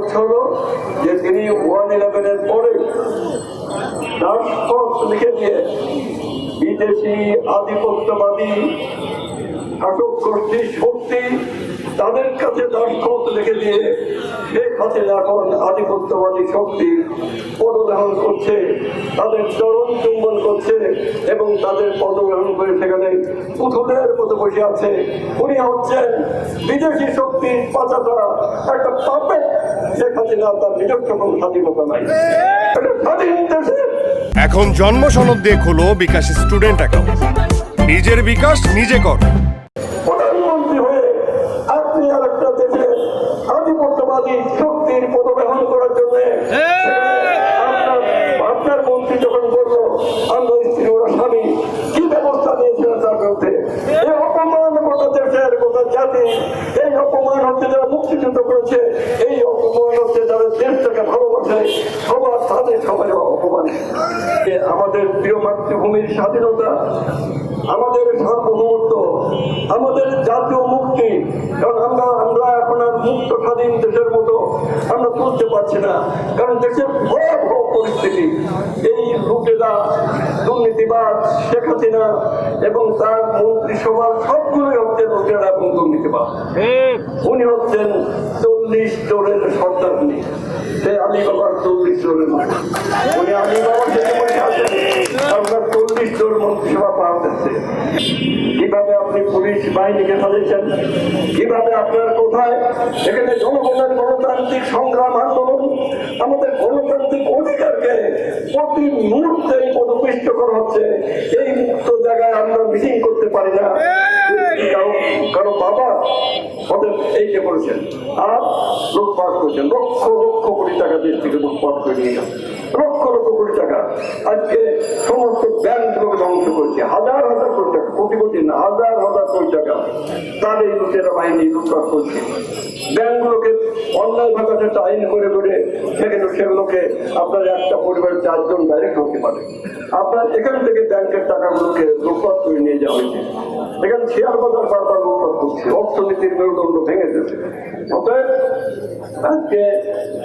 হচ্ছে হলো যে তিনি ওয়ান ইলেভেনের পরে রাজপথ লিখে দিয়ে বিদেশি আধিপত্যবাদী শাসক গোষ্ঠীর শক্তি তাদের কাছে দশখত লিখে দিয়ে শেখ হাসিনা এখন আধিপত্যবাদী শক্তি পদগ্রহণ করছে, তাদের চরণ চুম্বন করছে এবং তাদের পদগ্রহণ করে সেখানে পুতুলের মতো বসে আছে। উনি হচ্ছেন বিদেশি শক্তির পাচাটা একটা পাপে শেখ হাসিনা তার নিজস্ব কোনো স্বাধীনতা নাই। স্বাধীন এখন জন্ম সনদ দিয়ে খোলো বিকাশ স্টুডেন্ট অ্যাকাউন্ট। নিজের বিকাশ নিজে কর প্রধানমন্ত্রী হয়ে আপনি আর একটা দেশে শক্তির পদগ্রহণ করার জন্য আপনার মন্ত্রী যখন বলল আমরা স্ত্রী ওরা স্বামী কি ব্যবস্থা তার বিরুদ্ধে? এই অপমান গোটা দেশের গোটা জাতি এই অপমান হচ্ছে যারা মুক্তিযুদ্ধ করেছে এই অপমান হচ্ছে যারা দেশটাকে ভালোবাসে সবার তাদের সবাই অপমান। আমাদের প্রিয় মাতৃভূমির স্বাধীনতা আমাদের সার্বভৌমত্ব আমাদের জাতীয় মুক্তি কারণ আমরা মুক্ত স্বাধীন দেশের মতো আমরা তুলতে পারছি না। কারণ দেশের ভয়াবহ পরিস্থিতি এই লুটেরা দুর্নীতিবাদ শেখ হাসিনা এবং তার মন্ত্রিসভার সবগুলোই হচ্ছে লুটেরা এবং দুর্নীতিবাদ উনি হচ্ছেন চল্লিশ জোরের সর্দার উনি সে আলী বাবার চল্লিশ জোরের মতো। উনি আলী বাবা থেকে বসে আছেন আমরা চল্লিশ জন মন্ত্রিসভা পাওয়া যাচ্ছে কীভাবে আপনি পুলিশ বাহিনীকে সাজিয়েছেন? কীভাবে আপনার কোথায়? এখানে জনগণের গণতান্ত্রিক সংগ্রাম, আন্দোলন, আমাদের গণতান্ত্রিক অধিকারকে প্রতি মুহূর্তে পদপিষ্ট করা হচ্ছে। এই মুক্ত জায়গায় আমরা মিটিং করতে পারি না। কারও বাবা ওদের এই যে করেছেন আর লুটপাট করেছেন। লক্ষ লক্ষ কোটি টাকা দেশ থেকে লুটপাট করে নিয়ে গেছে লক্ষ লক্ষ কোটি টাকা। আজকে সমস্ত ব্যাংকগুলোকে ধ্বংস করছে। হাজার হাজার কোটি কোটি না, হাজার হাজার কোটি টাকা। তার এই লোকেরা বাহিনী লুটপাট করছে। ব্যাংকগুলোকে অন্যায় ভাবে আইন করে করে সেখানে সেগুলোকে আপনার একটা পরিবারের চারজন ডাইরেক্ট হতে পারে। আপনার এখান থেকে ব্যাংকের টাকাগুলোকে লুটপাট করে এখানে শেয়ার বাজার বারবার লুটপাট করছে অর্থনীতির মেরুদণ্ড ভেঙে আজকে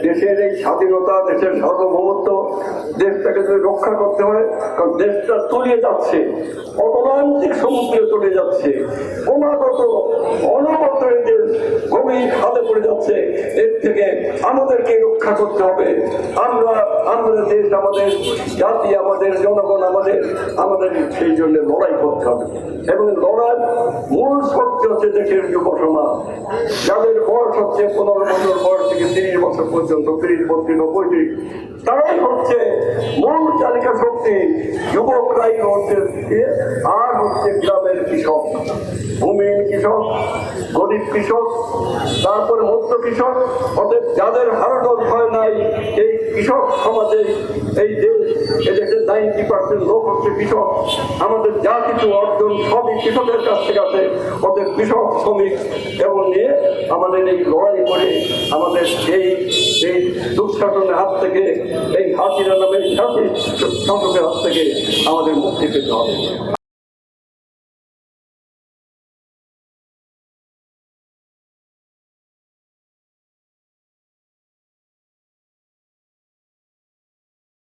দেশের এই স্বাধীনতা, দেশের সার্বভৌমত্ব, দেশটাকে যদি রক্ষা করতে হয়, কারণ দেশটা তলিয়ে যাচ্ছে অতলান্তিক সমুদ্রে চলে যাচ্ছে, ক্রমাগত অনবরত এই দেশ গভীর খাদে পড়ে যাচ্ছে, এর থেকে আমাদেরকে রক্ষা করতে হবে। আমরা, আমাদের দেশ, আমাদের জাতি, আমাদের জনগণ, আমাদের আমাদের সেই জন্য লড়াই করতে হবে। এবং লড়াই মূল শক্তি হচ্ছে দেশের যুব যাদের বয়স হচ্ছে পনেরো বছর, বয়স থেকে তিরিশ বছর পর্যন্ত, তিরিশ, বত্রিশ, নব্বইটি, তারাই হচ্ছে মূল চালিকা শক্তি। যুবকরাই হচ্ছে আর হচ্ছে গ্রামের কৃষক, ভূমিহীন কৃষক, গরিব কৃষক, তারপরে মধ্য কৃষক। অতএব যাদের হারানোর ভয় নাই, এই কৃষক সমাজে, এই দেশ নাইনটি পার্সেন্ট লোক হচ্ছে কৃষক। আমাদের যা কিছু অর্জন সবই কৃষকের কাছ থেকে আছে ওদের কৃষক, শ্রমিক এবং নিয়ে আমাদের এই লড়াই করে আমাদের এই এই দুঃশাসনের হাত থেকে, এই হাসিনা নামের শাসিত শাসকের হাত থেকে আমাদের মুক্তি পেতে হবে।